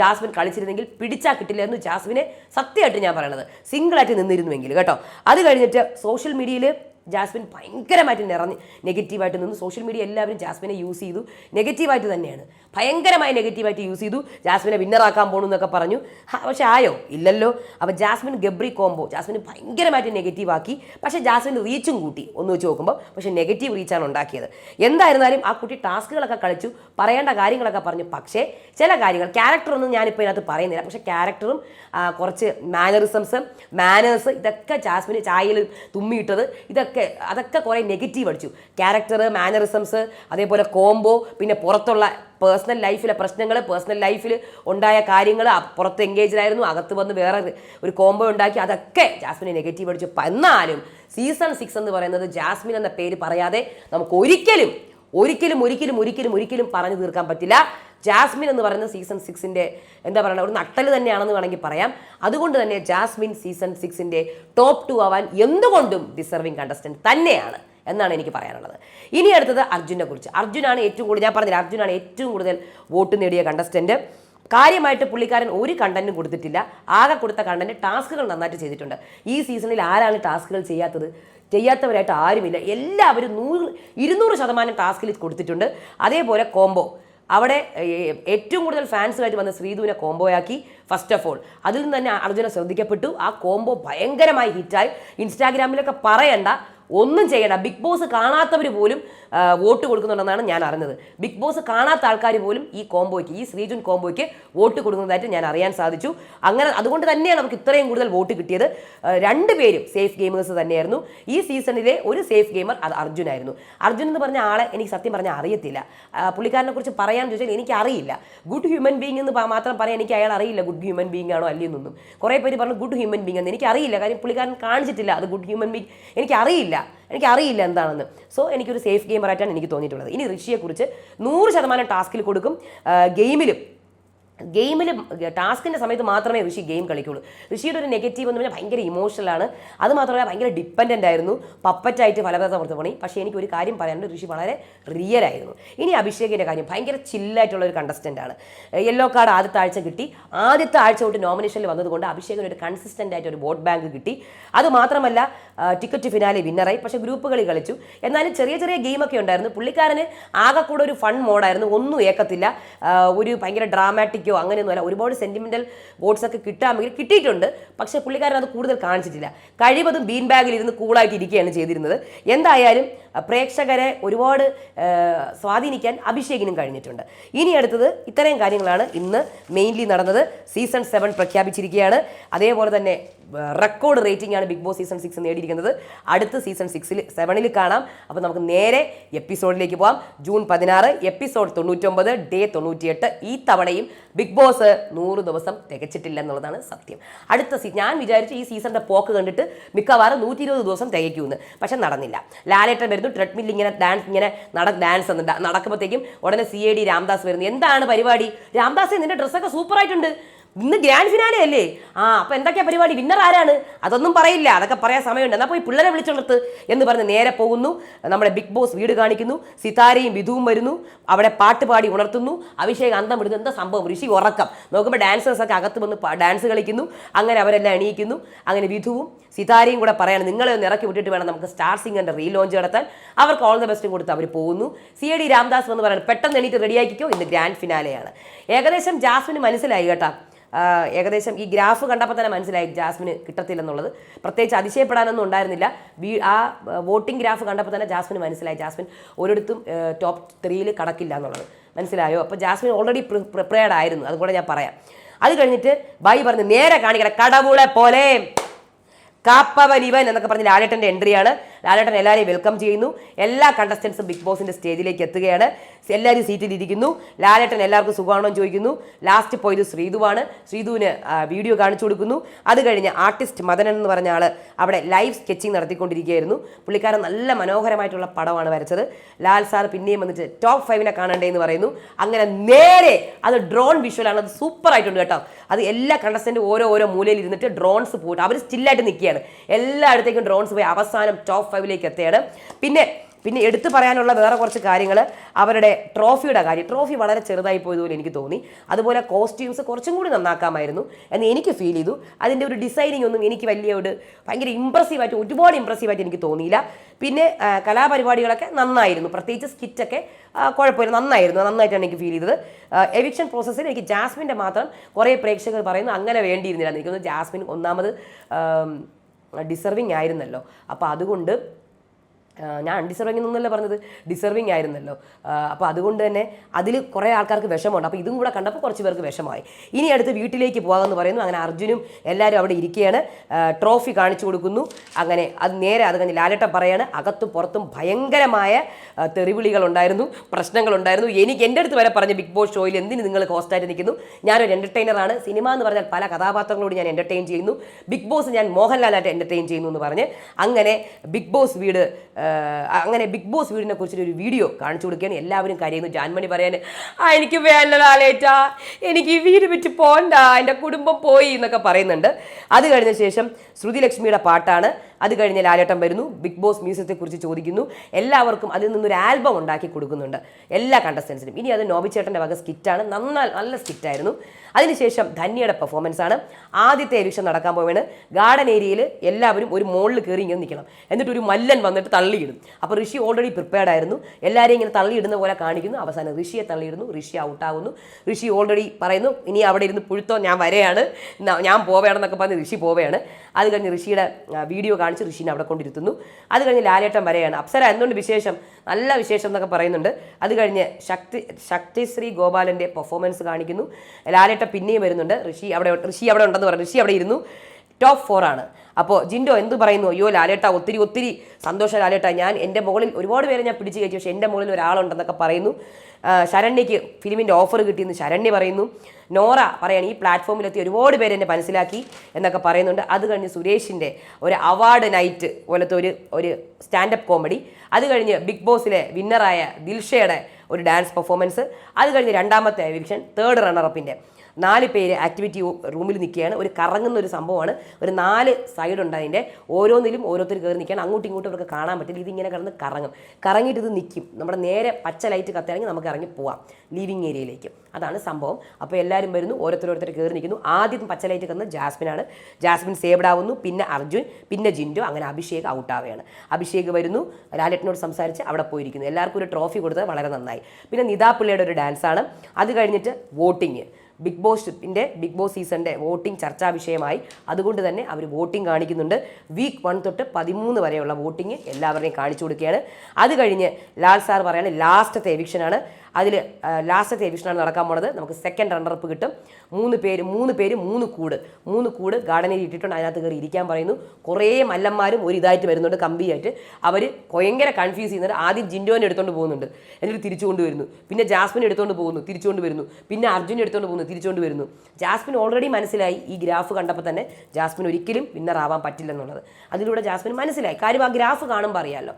ജാസ്മിൻ കളിച്ചിരുന്നെങ്കിൽ പിടിച്ചാൽ കിട്ടില്ലായിരുന്നു ജാസ്മിനെ. സത്യമായിട്ട് ഞാൻ പറയണത്. സിംഗിളായിട്ട് നിന്നിരുന്നുവെങ്കിൽ കേട്ടോ. അത് കഴിഞ്ഞിട്ട് സോഷ്യൽ മീഡിയയിൽ ജാസ്മിൻ ഭയങ്കരമായിട്ട് നിറഞ്ഞ് നെഗറ്റീവായിട്ട് നിന്ന്. സോഷ്യൽ മീഡിയ എല്ലാവരും ജാസ്മിനെ യൂസ് ചെയ്തു. നെഗറ്റീവായിട്ട് തന്നെയാണ്. ഭയങ്കരമായി നെഗറ്റീവായിട്ട് യൂസ് ചെയ്തു. ജാസ്മിനെ വിന്നറാക്കാൻ പോകണം എന്നൊക്കെ പറഞ്ഞു. പക്ഷേ ആയോ? ഇല്ലല്ലോ. അപ്പോൾ ജാസ്മിൻ ഗബ്രി കോംബോ ജാസ്മിന് ഭയങ്കരമായിട്ട് നെഗറ്റീവ് ആക്കി. പക്ഷേ ജാസ്മിൻ റീച്ചും കൂട്ടി. ഒന്ന് വെച്ച് നോക്കുമ്പോൾ പക്ഷേ നെഗറ്റീവ് റീച്ചാണ് ഉണ്ടാക്കിയത്. എന്തായിരുന്നാലും ആ കുട്ടി ടാസ്കുകളൊക്കെ കളിച്ചു. പറയേണ്ട കാര്യങ്ങളൊക്കെ പറഞ്ഞു. പക്ഷേ ചില കാര്യങ്ങൾ ക്യാരക്ടറൊന്നും ഞാനിപ്പോൾ ഇതിനകത്ത് പറയുന്നില്ല. പക്ഷേ ക്യാരക്ടറും കുറച്ച് മാനറിസംസ് മാനേഴ്സ് ഇതൊക്കെ ജാസ്മിന് ചായയിൽ തുമ്മിയിട്ടത് ഇതൊക്കെ അതൊക്കെ കുറേ നെഗറ്റീവ് അടിച്ചു. ക്യാരക്ടർ മാനറിസംസ് അതേപോലെ കോംബോ പിന്നെ പുറത്തുള്ള പേഴ്സണൽ ലൈഫിലെ പ്രശ്നങ്ങൾ പേഴ്സണൽ ലൈഫിൽ ഉണ്ടായ കാര്യങ്ങൾ പുറത്ത് എൻഗേജ്ഡ് ആയിരുന്നു അകത്ത് വന്ന് വേറെ ഒരു കോംബോ ഉണ്ടാക്കി അതൊക്കെ ജാസ്മിനെ നെഗറ്റീവ് അടിച്ചു. എന്നാലും സീസൺ സിക്സ് എന്ന് പറയുന്നത് ജാസ്മിൻ എന്ന പേര് പറയാതെ നമുക്ക് ഒരിക്കലും ഒരിക്കലും ഒരിക്കലും ഒരിക്കലും ഒരിക്കലും പറഞ്ഞു തീർക്കാൻ പറ്റില്ല. ജാസ്മിൻ എന്ന് പറയുന്ന സീസൺ സിക്സിന്റെ എന്താ പറയുക ഒരു നട്ടൽ തന്നെയാണെന്ന് വേണമെങ്കിൽ പറയാം. അതുകൊണ്ട് തന്നെ ജാസ്മിൻ സീസൺ സിക്സിന്റെ ടോപ്പ് ടു ആവാൻ എന്തുകൊണ്ടും ഡിസർവിങ് കണ്ടസ്റ്റന്റ് തന്നെയാണ് എന്നാണ് എനിക്ക് പറയാനുള്ളത്. ഇനി അടുത്തത് അർജുനെ കുറിച്ച്. അർജുനാണ് ഏറ്റവും കൂടുതൽ ഞാൻ പറഞ്ഞില്ല അർജുനാണ് ഏറ്റവും കൂടുതൽ വോട്ട് നേടിയ കണ്ടസ്റ്റന്റ് കാര്യമായിട്ട് പുള്ളിക്കാരൻ ഒരു കണ്ടന്റും കൊടുത്തിട്ടില്ല. ആകെ കൊടുത്ത കണ്ടന്റ് ടാസ്കുകൾ നന്നായിട്ട് ചെയ്തിട്ടുണ്ട്. ഈ സീസണിൽ ആരാണ് ടാസ്കുകൾ ചെയ്യാത്തത്? ചെയ്യാത്തവരായിട്ട് ആരുമില്ല. എല്ലാവരും നൂറ് ഇരുന്നൂറ് ശതമാനം ടാസ്കിൽ കൊടുത്തിട്ടുണ്ട്. അതേപോലെ കോംബോ അവിടെ ഏറ്റവും കൂടുതൽ ഫാൻസുമായിട്ട് വന്ന ശ്രീധുവിനെ കോംബോയാക്കി ഫസ്റ്റ് ഓഫ് ഓൾ അതിൽ നിന്ന് തന്നെ അർജുന ശ്രദ്ധിക്കപ്പെട്ടു. ആ കോംബോ ഭയങ്കരമായി ഹിറ്റായി. ഇൻസ്റ്റാഗ്രാമിലൊക്കെ പറയണ്ട ഒന്നും ചെയ്യണ്ട. ബിഗ് ബോസ് കാണാത്തവർ പോലും വോട്ട് കൊടുക്കുന്നുണ്ടെന്നാണ് ഞാൻ അറിഞ്ഞത്. ബിഗ് ബോസ് കാണാത്ത ആൾക്കാർ പോലും ഈ കോംബോയ്ക്ക് ഈ ശ്രീജുൻ കോംബോയ്ക്ക് വോട്ട് കൊടുക്കുന്നതായിട്ട് ഞാൻ അറിയാൻ സാധിച്ചു. അങ്ങനെ അതുകൊണ്ട് തന്നെയാണ് നമുക്ക് ഇത്രയും കൂടുതൽ വോട്ട് കിട്ടിയത്. രണ്ട് പേരും സേഫ് ഗെയിമേഴ്സ് തന്നെയായിരുന്നു. ഈ സീസണിലെ ഒരു സേഫ് ഗെയിമർ അത് അർജുനായിരുന്നു അർജുൻ എന്ന് പറഞ്ഞ ആളെ എനിക്ക് സത്യം പറഞ്ഞാൽ അറിയത്തില്ല. പുള്ളിക്കാരനെ കുറിച്ച് പറയാൻ ചോദിച്ചാൽ എനിക്ക് അറിയില്ല ഗുഡ് ഹ്യൂമൻ ബീങ് എന്ന് മാത്രം പറയാൻ എനിക്ക് അയാൾ അറിയില്ല ഗുഡ് ഹ്യൂമൻ ബീങ് ആണോ അല്ലെന്നൊന്നും കുറേ പേര് പറഞ്ഞു ഗുഡ് ഹ്യൂമൻ ബീങ് എന്ന്. എനിക്ക് അറിയില്ല കാര്യം പുള്ളിക്കാരൻ കാണിച്ചിട്ടില്ല. അത് ഗുഡ് ഹ്യൂമൻ ബീങ് എനിക്ക് അറിയില്ല എനിക്ക് അറിയില്ല എന്താണെന്ന്. സോ എനിക്കൊരു സേഫ് ഗെയിമറായിട്ടാണ് എനിക്ക് തോന്നിയിട്ടുള്ളത്. ഇനി ഋഷിയെക്കുറിച്ച് നൂറ് ശതമാനം ടാസ്കിൽ കൊടുക്കും. ഗെയിമിലും ഗെയിമിൽ ടാസ്കിന്റെ സമയത്ത് മാത്രമേ ഋഷി ഗെയിം കളിക്കുള്ളൂ. ഋഷിയുടെ ഒരു നെഗറ്റീവ് എന്ന് പറഞ്ഞാൽ ഭയങ്കര ഇമോഷണലാണ് അത് മാത്രമല്ല ഭയങ്കര ഡിപ്പെൻഡന്റ് ആയിരുന്നു. പപ്പറ്റായിട്ട് ഫലപ്രദ പുറത്ത് പണി. പക്ഷേ എനിക്ക് ഒരു കാര്യം പറയാനുണ്ട്. ഋഷി വളരെ റിയൽ ആയിരുന്നു. ഇനി അഭിഷേകിന്റെ കാര്യം ഭയങ്കര ചില്ലായിട്ടുള്ള ഒരു കണ്ടസ്റ്റന്റ് ആണ്. യെല്ലോ കാർഡ് ആദ്യത്തെ ആഴ്ച കിട്ടി. ആദ്യത്തെ ആഴ്ച തൊട്ട് നോമിനേഷനിൽ വന്നതുകൊണ്ട് അഭിഷേകിന് ഒരു കൺസിസ്റ്റന്റ് ആയിട്ട് ഒരു വോട്ട് ബാങ്ക് കിട്ടി. അത് മാത്രമല്ല ടിക്കറ്റ് ഫിനാലെ വിന്നറായി പക്ഷേ ഗ്രൂപ്പ് കളി കളിച്ചു. എന്നാലും ചെറിയ ചെറിയ ഗെയിമൊക്കെ ഉണ്ടായിരുന്നു. പുള്ളിക്കാരന് ആകെക്കൂടെ കൂടെ ഒരു ഫൺ മോഡായിരുന്നു ഒന്നും ഏക്കത്തില്ല. ഒരു ഭയങ്കര ഡ്രാമാറ്റിക്കോ അങ്ങനെയൊന്നുമല്ല. ഒരുപാട് സെന്റിമെന്റൽ വോട്ട്സ് ഒക്കെ കിട്ടാമെങ്കിൽ കിട്ടിയിട്ടുണ്ട്. പക്ഷെ പുള്ളിക്കാരൻ അത് കൂടുതൽ കാണിച്ചിട്ടില്ല. കഴിവതും ബീൻ ബാഗിൽ ഇരുന്ന് കൂളായിട്ട് ഇരിക്കുകയാണ് ചെയ്തിരുന്നത്. എന്തായാലും പ്രേക്ഷകരെ ഒരുപാട് സ്വാധീനിക്കാൻ അഭിഷേകിനും കഴിഞ്ഞിട്ടുണ്ട്. ഇനി അടുത്തത് ഇത്രയും കാര്യങ്ങളാണ് ഇന്ന് മെയിൻലി നടന്നത്. സീസൺ സെവൻ പ്രഖ്യാപിച്ചിരിക്കുകയാണ്. അതേപോലെ തന്നെ റെക്കോർഡ് റേറ്റിംഗ് ആണ് ബിഗ് ബോസ് സീസൺ സിക്സ് നേടിയിരിക്കുന്നത്. അടുത്ത സീസൺ സിക്സിൽ സെവനിൽ കാണാം. അപ്പോൾ നമുക്ക് നേരെ എപ്പിസോഡിലേക്ക് പോകാം ജൂൺ പതിനാറ് എപ്പിസോഡ് തൊണ്ണൂറ്റൊമ്പത് ഡേ തൊണ്ണൂറ്റിയെട്ട് ഈ തവണയും ബിഗ് ബോസ് നൂറ് ദിവസം തികച്ചിട്ടില്ല എന്നുള്ളതാണ് സത്യം. അടുത്ത സീ ഞാൻ വിചാരിച്ചു ഈ സീസണിന്റെ പോക്ക് കണ്ടിട്ട് മിക്കവാറും നൂറ്റി ഇരുപത് ദിവസം തികയ്ക്കുമെന്ന് പക്ഷെ നടന്നില്ല. ലാലേട്ടൻ വരുന്നു ട്രെഡ്മിൽ ഇങ്ങനെ ഡാൻസ് ഇങ്ങനെ നട ഡാൻസ് നടക്കുമ്പോഴത്തേക്കും ഉടനെ സി എ ഡി രാംദാസ് വരുന്നു. എന്താണ് പരിപാടി? രാംദാസ് നിന്റെ ഡ്രസ്സൊക്കെ സൂപ്പറായിട്ടുണ്ട് ഇന്ന് ഗ്രാൻഡ് ഫിനാലെ അല്ലേ? ആ അപ്പൊ എന്തൊക്കെയാ പരിപാടി? വിന്നർ ആരാണ്? അതൊന്നും പറയില്ല. അതൊക്കെ പറയാൻ സമയമുണ്ട്. എന്നാ പോയി പിള്ളേരെ വിളിച്ചോളത്ത് എന്ന് പറഞ്ഞ് നേരെ പോകുന്നു. നമ്മുടെ ബിഗ് ബോസ് വീട് കാണിക്കുന്നു. സിതാരയും വിധുവും വരുന്നു. അവിടെ പാട്ട് പാടി ഉണർത്തുന്നു. അഭിഷേക് അന്തം വിടുന്നു. എന്താ സംഭവം? ഋഷി ഉറക്കം. നോക്കുമ്പോൾ ഡാൻസേഴ്സ് ഒക്കെ അകത്ത് വന്ന് ഡാൻസ് കളിക്കുന്നു. അങ്ങനെ അവരെല്ലാം എണീക്കുന്നു. അങ്ങനെ വിധുവും സിതാരയും കൂടെ പറയാണ് നിങ്ങളെ ഒന്ന് ഇറക്കി വിട്ടിട്ട് വേണം നമുക്ക് സ്റ്റാർ സിംഗറിന്റെ റീലോഞ്ച് നടത്താൻ. അവർക്ക് ഓൾ ദ ബെസ്റ്റും കൊടുത്ത് അവർ പോകുന്നു. സി എ ഡി രാംദാസ് എന്ന് പറയുന്നത് പെട്ടെന്ന് എണീറ്റ് റെഡിയാക്കിക്കോ ഇന്ന് ഗ്രാൻഡ് ഫിനാലെയാണ് ഏകദേശം ജാസ്മിന് മനസ്സിലായി കേട്ടാ. ഏകദേശം ഈ ഗ്രാഫ് കണ്ടപ്പോൾ തന്നെ മനസ്സിലായി ജാസ്മിന് കിട്ടത്തില്ലെന്നുള്ളത്. പ്രത്യേകിച്ച് അതിശയപ്പെടാനൊന്നും ഉണ്ടായിരുന്നില്ല. വീ ആ വോട്ടിംഗ് ഗ്രാഫ് കണ്ടപ്പോൾ തന്നെ ജാസ്മിന് മനസ്സിലായി. ജാസ്മിൻ ഒരിടത്തും ടോപ്പ് ത്രീയിൽ കടക്കില്ല എന്നുള്ളത്. മനസ്സിലായോ? അപ്പോൾ ജാസ്മിൻ ഓൾറെഡി പ്രിപ്പയർഡ് ആയിരുന്നു. അതുകൂടെ ഞാൻ പറയാം. അത് കഴിഞ്ഞിട്ട് ബൈ പറഞ്ഞ് നേരെ കാണിക്കണം കടവുളെ പോലെ. കാപ്പവലിവൻ എന്നൊക്കെ പറഞ്ഞ ലാലേട്ടന്റെ എൻട്രിയാണ് ലാലേട്ടൻ എല്ലാവരെയും വെൽക്കം ചെയ്യുന്നു. എല്ലാ കണ്ടസ്റ്റൻസും ബിഗ് ബോസിന്റെ സ്റ്റേജിലേക്ക് എത്തുകയാണ്. എല്ലാവരും സീറ്റിൽ ഇരിക്കുന്നു ലാലേട്ടൻ എല്ലാവർക്കും സുഖമാണോ എന്ന് ചോദിക്കുന്നു. ലാസ്റ്റ് പോയത് ശ്രീതുവാണ്. ശ്രീതുവിന് വീഡിയോ കാണിച്ചു കൊടുക്കുന്നു. അത് കഴിഞ്ഞ് ആർട്ടിസ്റ്റ് മദനൻ എന്ന് പറഞ്ഞ ആൾ അവിടെ ലൈവ് സ്കെച്ചിങ് നടത്തിക്കൊണ്ടിരിക്കുകയായിരുന്നു. പുള്ളിക്കാരൻ നല്ല മനോഹരമായിട്ടുള്ള പടമാണ് വരച്ചത്. ലാൽ സാർ പിന്നെയും വന്നിട്ട് ടോപ്പ് ഫൈവിനെ കാണണ്ടേ എന്ന് പറയുന്നു. അങ്ങനെ നേരെ അത് ഡ്രോൺ വിഷ്വലാണ് അത് സൂപ്പർ ആയിട്ടുണ്ട് കേട്ടോ. അത് എല്ലാ കണ്ടസ്റ്റന്റും ഓരോ ഓരോ മൂലയിൽ ഇരുന്നിട്ട് ഡ്രോൺസ് പോയിട്ട് അവർ സ്റ്റില്ലായിട്ട് നിൽക്കുകയാണ്. എല്ലായിടത്തേക്കും ഡ്രോൺസ് പോയി. അവസാനം ടോപ്പ് ഫൈവിലേക്ക് എത്തുകയാണ്. പിന്നെ പിന്നെ എടുത്തു പറയാനുള്ള വേറെ കുറച്ച് കാര്യങ്ങൾ അവരുടെ ട്രോഫിയുടെ കാര്യം. ട്രോഫി വളരെ ചെറുതായി പോയതുപോലെ എനിക്ക് തോന്നി. അതുപോലെ കോസ്റ്റ്യൂംസ് കുറച്ചും കൂടി നന്നാക്കാമായിരുന്നു എന്ന് എനിക്ക് ഫീൽ ചെയ്തു. അതിന്റെ ഒരു ഡിസൈനിങ് ഒന്നും എനിക്ക് വലിയ ഒരു ഭയങ്കര ഇമ്പ്രസീവായിട്ട് ഒരുപാട് ഇമ്പ്രസീവായിട്ട് എനിക്ക് തോന്നിയില്ല. പിന്നെ കലാപരിപാടികളൊക്കെ നന്നായിരുന്നു. പ്രത്യേകിച്ച് സ്കിറ്റൊക്കെ കുഴപ്പമില്ല നന്നായിരുന്നു. നന്നായിട്ടാണ് എനിക്ക് ഫീൽ ചെയ്തത്. എവിക്ഷൻ പ്രോസസ്സിൽ എനിക്ക് ജാസ്മിന്റെ മാത്രം കുറേ പ്രേക്ഷകർ പറയുന്നു അങ്ങനെ വേണ്ടിയിരുന്നില്ല എനിക്ക് തോന്നുന്നു ജാസ്മിൻ ഒന്നാമത് ഡിസർവിങ് ആയിരുന്നല്ലോ. അപ്പോൾ അതുകൊണ്ട് ഞാൻ അൺഡിസർവിംഗ് എന്നല്ല പറഞ്ഞത്? ഡിസർവിംഗ് ആയിരുന്നല്ലോ. അപ്പോൾ അതുകൊണ്ട് തന്നെ അതിൽ കുറേ ആൾക്കാർക്ക് വിഷമമുണ്ട്. അപ്പോൾ ഇതും കൂടെ കണ്ടപ്പോൾ കുറച്ച് പേർക്ക് വിഷമമായി. ഇനി അടുത്ത് വീട്ടിലേക്ക് പോകാമെന്ന് പറയുന്നു. അങ്ങനെ അർജുനും എല്ലാവരും അവിടെ ഇരിക്കുകയാണ്. ട്രോഫി കാണിച്ചു കൊടുക്കുന്നു. അങ്ങനെ അത് നേരെ അത് കഴിഞ്ഞ് ലാലേട്ടൻ പറയാണ് അകത്തും പുറത്തും ഭയങ്കരമായ തെറിവിളികളുണ്ടായിരുന്നു പ്രശ്നങ്ങളുണ്ടായിരുന്നു. എനിക്ക് എന്റെ അടുത്ത് വരെ പറഞ്ഞ ബിഗ് ബോസ് ഷോയിൽ എന്തിന് നിങ്ങൾ ഹോസ്റ്റായിട്ട് നിൽക്കുന്നു? ഞാനൊരു എന്റർടൈനറാണ് സിനിമ എന്ന് പറഞ്ഞാൽ പല കഥാപാത്രങ്ങളോട് ഞാൻ എന്റർടൈൻ ചെയ്യുന്നു. ബിഗ് ബോസ് ഞാൻ മോഹൻലാലായിട്ട് എന്റർടൈൻ ചെയ്യുന്നു എന്ന് പറഞ്ഞ് അങ്ങനെ ബിഗ് ബോസ് വീട് അങ്ങനെ ബിഗ് ബോസ് വീടിനെ കുറിച്ചൊരു ഒരു വീഡിയോ കാണിച്ചു കൊടുക്കുകയാണ്. എല്ലാവരും കരയുന്നു ജാൻമണി പറയാൻ ആ എനിക്ക് വേനലാലേറ്റാ എനിക്ക് ഈ വീട് വിറ്റ് പോണ്ട. എന്റെ കുടുംബം പോയി എന്നൊക്കെ പറയുന്നുണ്ട്. അത് കഴിഞ്ഞ ശേഷം ശ്രുതി ലക്ഷ്മിയുടെ പാട്ടാണ്. അത് കഴിഞ്ഞ് ലാലേട്ടൻ വരുന്നു. ബിഗ് ബോസ് മ്യൂസിയത്തെ കുറിച്ച് ചോദിക്കുന്നു. എല്ലാവർക്കും അതിൽ നിന്നൊരു ആൽബം ഉണ്ടാക്കി കൊടുക്കുന്നുണ്ട്. എല്ലാ കണ്ടസ്റ്റൻസിനും ഇനി അത് നോബിച്ചേട്ടന്റെ വക സ്കിറ്റാണ് നന്നാൽ നല്ല സ്കിറ്റായിരുന്നു അതിനുശേഷം ധന്യയുടെ പെർഫോമൻസ് ആണ്. ആദ്യത്തെ എലക്ഷൻ നടക്കാൻ പോവാണ് ഗാർഡൻ ഏരിയയിൽ എല്ലാവരും ഒരു മുകളിൽ കയറി ഇങ്ങനെ നിൽക്കണം. എന്നിട്ട് ഒരു മല്ലൻ വന്നിട്ട് തള്ളിയിടും. അപ്പോൾ ഋഷി ഓൾറെഡി പ്രിപ്പയർഡ് ആയിരുന്നു. എല്ലാവരെയും ഇങ്ങനെ തള്ളിയിടുന്ന പോലെ കാണിക്കുന്നു. അവസാനം ഋഷിയെ തള്ളിയിടുന്നു. ഋഷി ഔട്ടാവുന്നു ഋഷി ഓൾറെഡി പറയുന്നു ഇനി അവിടെ ഇരുന്ന് പുഴുത്തോ ഞാൻ വരെയാണ്. ഞാൻ പോവുകയാണെന്നൊക്കെ പറഞ്ഞ് ഋഷി പോവുകയാണ് അത് കഴിഞ്ഞ് ഋഷിയുടെ വീഡിയോ ഋഷിനെ അവിടെ കൊണ്ടിരുത്തുന്നു. അത് കഴിഞ്ഞ് ലാലേട്ടൻ വരെയാണ്. അപ്സര എന്തുകൊണ്ട് വിശേഷം? നല്ല വിശേഷം എന്നൊക്കെ പറയുന്നുണ്ട്. അത് കഴിഞ്ഞ് ശക്തി ശക്തിശ്രീ ഗോപാലന്റെ പെർഫോമൻസ് കാണിക്കുന്നു. ലാലേട്ടൻ പിന്നെയും വരുന്നുണ്ട്. ഋഷി അവിടെ ഋഷി അവിടെ ഉണ്ടെന്ന് പറഞ്ഞു. ഋഷി അവിടെ ഇരുന്നു. ടോപ്പ് ഫോർ ആണ്. അപ്പോൾ ജിൻഡോ എന്ത് പറയുന്നു? അയ്യോ ലാലേട്ട ഒത്തിരി ഒത്തിരി സന്തോഷം ലാലേട്ട. ഞാൻ എന്റെ മുകളിൽ ഒരുപാട് പേരെ ഞാൻ പിടിച്ചു കയറ്റി പക്ഷേ എന്റെ മുകളിൽ ഒരാളുണ്ടെന്നൊക്കെ പറയുന്നു. ശരണ്യയ്ക്ക് ഫിലിമിന്റെ ഓഫർ കിട്ടിയെന്ന് ശരണ്യ പറയുന്നു. നോറ പറയാണ് ഈ പ്ലാറ്റ്ഫോമിലെത്തി ഒരുപാട് പേര് എന്നെ മനസ്സിലാക്കി എന്നൊക്കെ പറയുന്നുണ്ട്. അത് കഴിഞ്ഞ് സുരേഷിന്റെ ഒരു അവാർഡ് നൈറ്റ് പോലത്തെ ഒരു ഒരു സ്റ്റാൻഡപ്പ് കോമഡി അത് കഴിഞ്ഞ് ബിഗ് ബോസിലെ വിന്നറായ ദിൽഷയുടെ ഒരു ഡാൻസ് പെർഫോമൻസ് അത് കഴിഞ്ഞ് രണ്ടാമത്തെ എവിക്ഷൻ തേർഡ് റണ്ണറപ്പിന്റെ നാല് പേര് ആക്ടിവിറ്റി റൂമിൽ നിൽക്കുകയാണ്. ഒരു കറങ്ങുന്ന ഒരു സംഭവമാണ്. ഒരു നാല് സൈഡ് ഉണ്ട് അതിന്റെ. ഓരോന്നിലും ഓരോരുത്തർ കയറി നിൽക്കുകയാണ്. അങ്ങോട്ടും ഇങ്ങോട്ടും അവർക്ക് കാണാൻ പറ്റില്ല. ഇതിങ്ങനെ കിടന്ന് കറങ്ങും. കറങ്ങിയിട്ട് ഇത് നിൽക്കും. നമ്മുടെ നേരെ പച്ച ലൈറ്റ് കത്തിറങ്ങി നമുക്ക് ഇറങ്ങി പോവാം. ലിവിങ് ഏരിയയിലേക്ക് അതാണ് സംഭവം. അപ്പോൾ എല്ലാവരും വരുന്നു. ഓരോരുത്തരോരുത്തർ കയറി നിൽക്കുന്നു. ആദ്യം പച്ച ലൈറ്റ് കന്നത് ജാസ്മിനാണ്. ജാസ്മിൻ സേവ്ഡ് ആവുന്നു. പിന്നെ അർജുൻ പിന്നെ ജിൻഡു. അങ്ങനെ അഭിഷേക് ഔട്ട് ആവുകയാണ്. അഭിഷേക് വരുന്നു. ലാലറ്റിനോട് സംസാരിച്ച് അവിടെ പോയിരിക്കുന്നു. എല്ലാവർക്കും ഒരു ട്രോഫി കൊടുത്തത് വളരെ നന്നായി. പിന്നെ നിതാ പിള്ളയുടെ ഒരു ഡാൻസാണ് അത് കഴിഞ്ഞിട്ട് വോട്ടിങ്. ബിഗ് ബോസിന്റെ ബിഗ് ബോസ് സീസണിന്റെ വോട്ടിംഗ് ചർച്ചാ വിഷയമായി. അതുകൊണ്ട് തന്നെ അവർ വോട്ടിംഗ് കാണിക്കുന്നുണ്ട്. വീക്ക് വൺ തൊട്ട് പതിമൂന്ന് വരെയുള്ള വോട്ടിംഗ് എല്ലാവരുടെയും കാണിച്ചു കൊടുക്കുകയാണ്. അത് കഴിഞ്ഞ് ലാൽ സാർ പറയാണ് ലാസ്റ്റത്തെ എവിക്ഷനാണ് അതിൽ ലാസ്റ്റത്തെ എഡിഷനാണ് നടക്കാൻ പോണത്. നമുക്ക് സെക്കൻഡ് റണ്ണറപ്പ് കിട്ടും. മൂന്ന് പേര് മൂന്ന് പേര് മൂന്ന് കൂട്. മൂന്ന് കൂട് ഗാർഡനിൽ ഇട്ടിട്ടുണ്ട്. അതിനകത്ത് കയറി ഇരിക്കാൻ പറയുന്നു. കുറേ മല്ലന്മാരും ഒരു ഇതായിട്ട് വരുന്നുണ്ട് കമ്പിയായിട്ട്. അവർ ഭയങ്കര കൺഫ്യൂസ് ചെയ്യുന്നുണ്ട് ആദ്യം ജിൻഡോനെ എടുത്തുകൊണ്ട് പോകുന്നുണ്ട്. എന്നിട്ട് തിരിച്ചുകൊണ്ട് വരുന്നു. പിന്നെ ജാസ്മിൻ എടുത്തുകൊണ്ട് പോകുന്നു. തിരിച്ചുകൊണ്ട് വരുന്നു. പിന്നെ അർജുൻ എടുത്തുകൊണ്ട് പോകുന്നു. തിരിച്ചുകൊണ്ട് വരുന്നു. ജാസ്മിൻ ഓൾറെഡി മനസ്സിലായി. ഈ ഗ്രാഫ് കണ്ടപ്പോൾ തന്നെ ജാസ്മിൻ ഒരിക്കലും വിന്നർ ആവാൻ പറ്റില്ലെന്നുള്ളത് അതിലൂടെ ജാസ്മിൻ മനസ്സിലായി. കാര്യം ആ ഗ്രാഫ് കാണുമ്പോൾ അറിയാമല്ലോ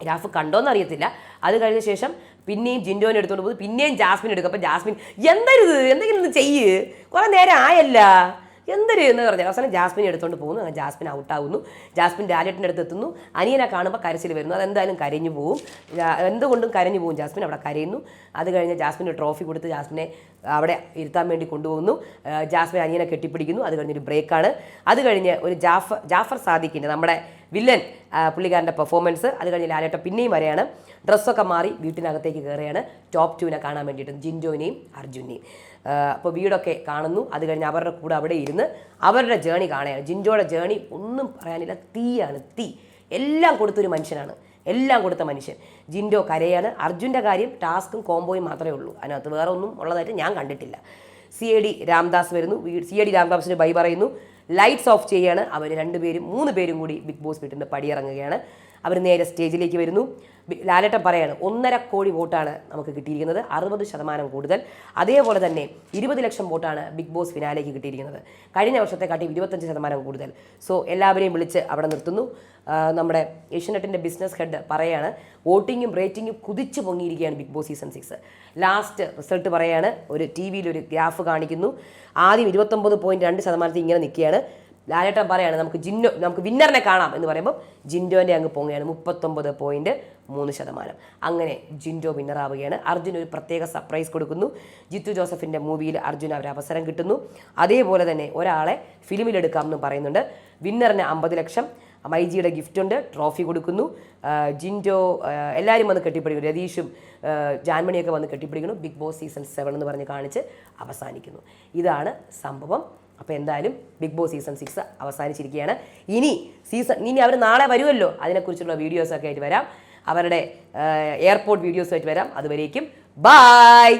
ഗ്രാഫ് കണ്ടോന്ന് എന്നറിയത്തില്ല അത് കഴിഞ്ഞ ശേഷം പിന്നെയും ജിൻഡോനെ എടുത്തുകൊണ്ട് പോകും പിന്നെയും ജാസ്മിൻ എടുക്കും. അപ്പം ജാസ്മിൻ എന്തരുത് എന്തെങ്കിലും ഒന്ന് ചെയ്യ്. കുറേ നേരം ആയല്ല. എന്തൊരു എന്ന് പറഞ്ഞു അവസാനം ജാസ്മിനെ എടുത്തുകൊണ്ട് പോകുന്നു. അങ്ങനെ ജാസ്മിൻ ഔട്ടാവുന്നു. ജാസ്മിൻ ഡാലറ്റിന്റെ അടുത്ത് എത്തുന്നു. അനിയനെ കാണുമ്പോൾ കരച്ചിൽ വരുന്നു. അതെന്തായാലും കരഞ്ഞു പോകും എന്തുകൊണ്ടും കരഞ്ഞു പോകും ജാസ്മിൻ അവിടെ കരയുന്നു. അത് കഴിഞ്ഞ് ജാസ്മിന് ട്രോഫി കൊടുത്ത് ജാസ്മിനെ അവിടെ ഇരുത്താൻ വേണ്ടി കൊണ്ടുപോകുന്നു. ജാസ്മിൻ അനിയനെ കെട്ടിപ്പിടിക്കുന്നു. അത് കഴിഞ്ഞൊരു ബ്രേക്കാണ്. അത് കഴിഞ്ഞ് ഒരു ജാഫർ ജാഫർ സാദിഖിന്റെ നമ്മുടെ വില്ലൻ പുള്ളിക്കാരന്റെ പെർഫോമൻസ് അത് കഴിഞ്ഞ് ലാലേട്ട പിന്നെയും വരെയാണ്. ഡ്രസ്സൊക്കെ മാറി വീട്ടിനകത്തേക്ക് കയറുകയാണ് ടോപ്പ് ടൂവിനെ കാണാൻ വേണ്ടിയിട്ട് ജിൻജോനെയും അർജുനെയും. അപ്പോൾ വീടൊക്കെ കാണുന്നു. അത് കഴിഞ്ഞ് അവരുടെ കൂടെ അവിടെ ഇരുന്ന് അവരുടെ ജേണി കാണുകയാണ്. ജിൻജോയുടെ ജേണി ഒന്നും പറയാനില്ല. തീയാണ്. തീ. എല്ലാം കൊടുത്തൊരു മനുഷ്യനാണ്. എല്ലാം കൊടുത്ത മനുഷ്യൻ. ജിൻഡോ കരയാണ്. അർജുന്റെ കാര്യം ടാസ്കും കോംബോയും മാത്രമേ ഉള്ളൂ. അതിനകത്ത് വേറെ ഒന്നും ഉള്ളതായിട്ട് ഞാൻ കണ്ടിട്ടില്ല. സി എ ഡി രാംദാസ് വരുന്നു. സി എ ഡി രാംദാസിന് ബൈ പറയുന്നു. ലൈറ്റ്സ് ഓഫ് ചെയ്യാണ്. അവർ രണ്ടുപേരും മൂന്ന് പേരും കൂടി ബിഗ് ബോസ് വീട്ടിന്റെ പടിയിറങ്ങുകയാണ്. അവർ നേരെ സ്റ്റേജിലേക്ക് വരുന്നു. ലാലേട്ടൻ പറയാണ് ഒന്നര കോടി വോട്ടാണ് നമുക്ക് കിട്ടിയിരിക്കുന്നത് അറുപത് ശതമാനം കൂടുതൽ. അതേപോലെ തന്നെ ഇരുപത് ലക്ഷം വോട്ടാണ് ബിഗ് ബോസ് ഫിനാലേക്ക് കിട്ടിയിരിക്കുന്നത്. കഴിഞ്ഞ വർഷത്തെ കാട്ടി ഇരുപത്തഞ്ച് ശതമാനം കൂടുതൽ. സോ എല്ലാവരെയും വിളിച്ച് അവിടെ നിർത്തുന്നു. നമ്മുടെ ഏഷ്യനെറ്റിന്റെ ബിസിനസ് ഹെഡ് പറയാണ് വോട്ടിങ്ങും റേറ്റിങ്ങും കുതിച്ചു പൊങ്ങിയിരിക്കുകയാണ് Big Boss season six. Last result പറയാണ് ഒരു ടി വിയിൽ ഒരു ഗ്രാഫ് കാണിക്കുന്നു. ആദ്യം ഇരുപത്തൊമ്പത് പോയിന്റ് രണ്ട് ശതമാനത്തിൽ ഇങ്ങനെ നിൽക്കുകയാണ്. ലാലേട്ടൻ പറയാണ് നമുക്ക് ജിന്നോ നമുക്ക് വിന്നറിനെ കാണാം എന്ന് പറയുമ്പോൾ ജിൻഡോന്റെ അങ്ങ് പൊങ്ങുകയാണ് മുപ്പത്തൊമ്പത് പോയിന്റ് മൂന്ന് ശതമാനം. അങ്ങനെ ജിൻഡോ വിന്നറാവുകയാണ് അർജുൻ ഒരു പ്രത്യേക സർപ്രൈസ് കൊടുക്കുന്നു. ജിത്തു ജോസഫിന്റെ മൂവിയിൽ അർജുൻ അവർ അവസരം കിട്ടുന്നു. അതേപോലെ തന്നെ ഒരാളെ ഫിലിമിലെടുക്കാം എന്നും പറയുന്നുണ്ട്. വിന്നറിന് അമ്പത് ലക്ഷം. മൈജിയുടെ ഗിഫ്റ്റ് ഉണ്ട്. ട്രോഫി കൊടുക്കുന്നു. ജിൻഡോ എല്ലാവരും വന്ന് കെട്ടിപ്പിടിക്കുന്നു. രതീഷും ജാൻമണിയൊക്കെ വന്ന് കെട്ടിപ്പിടിക്കുന്നു. ബിഗ് ബോസ് സീസൺ സെവൻ എന്ന് പറഞ്ഞ് കാണിച്ച് അവസാനിക്കുന്നു. ഇതാണ് സംഭവം. അപ്പോൾ എന്തായാലും ബിഗ് ബോസ് സീസൺ സിക്സ് അവസാനിച്ചിരിക്കുകയാണ്. ഇനി സീസൺ ഇനി അവർ നാളെ വരുമല്ലോ. അതിനെക്കുറിച്ചുള്ള വീഡിയോസൊക്കെ ആയിട്ട് വരാം. അവരുടെ എയർപോർട്ട് വീഡിയോസുമായിട്ട് വരാം. അതുവരേക്കും. ബായ്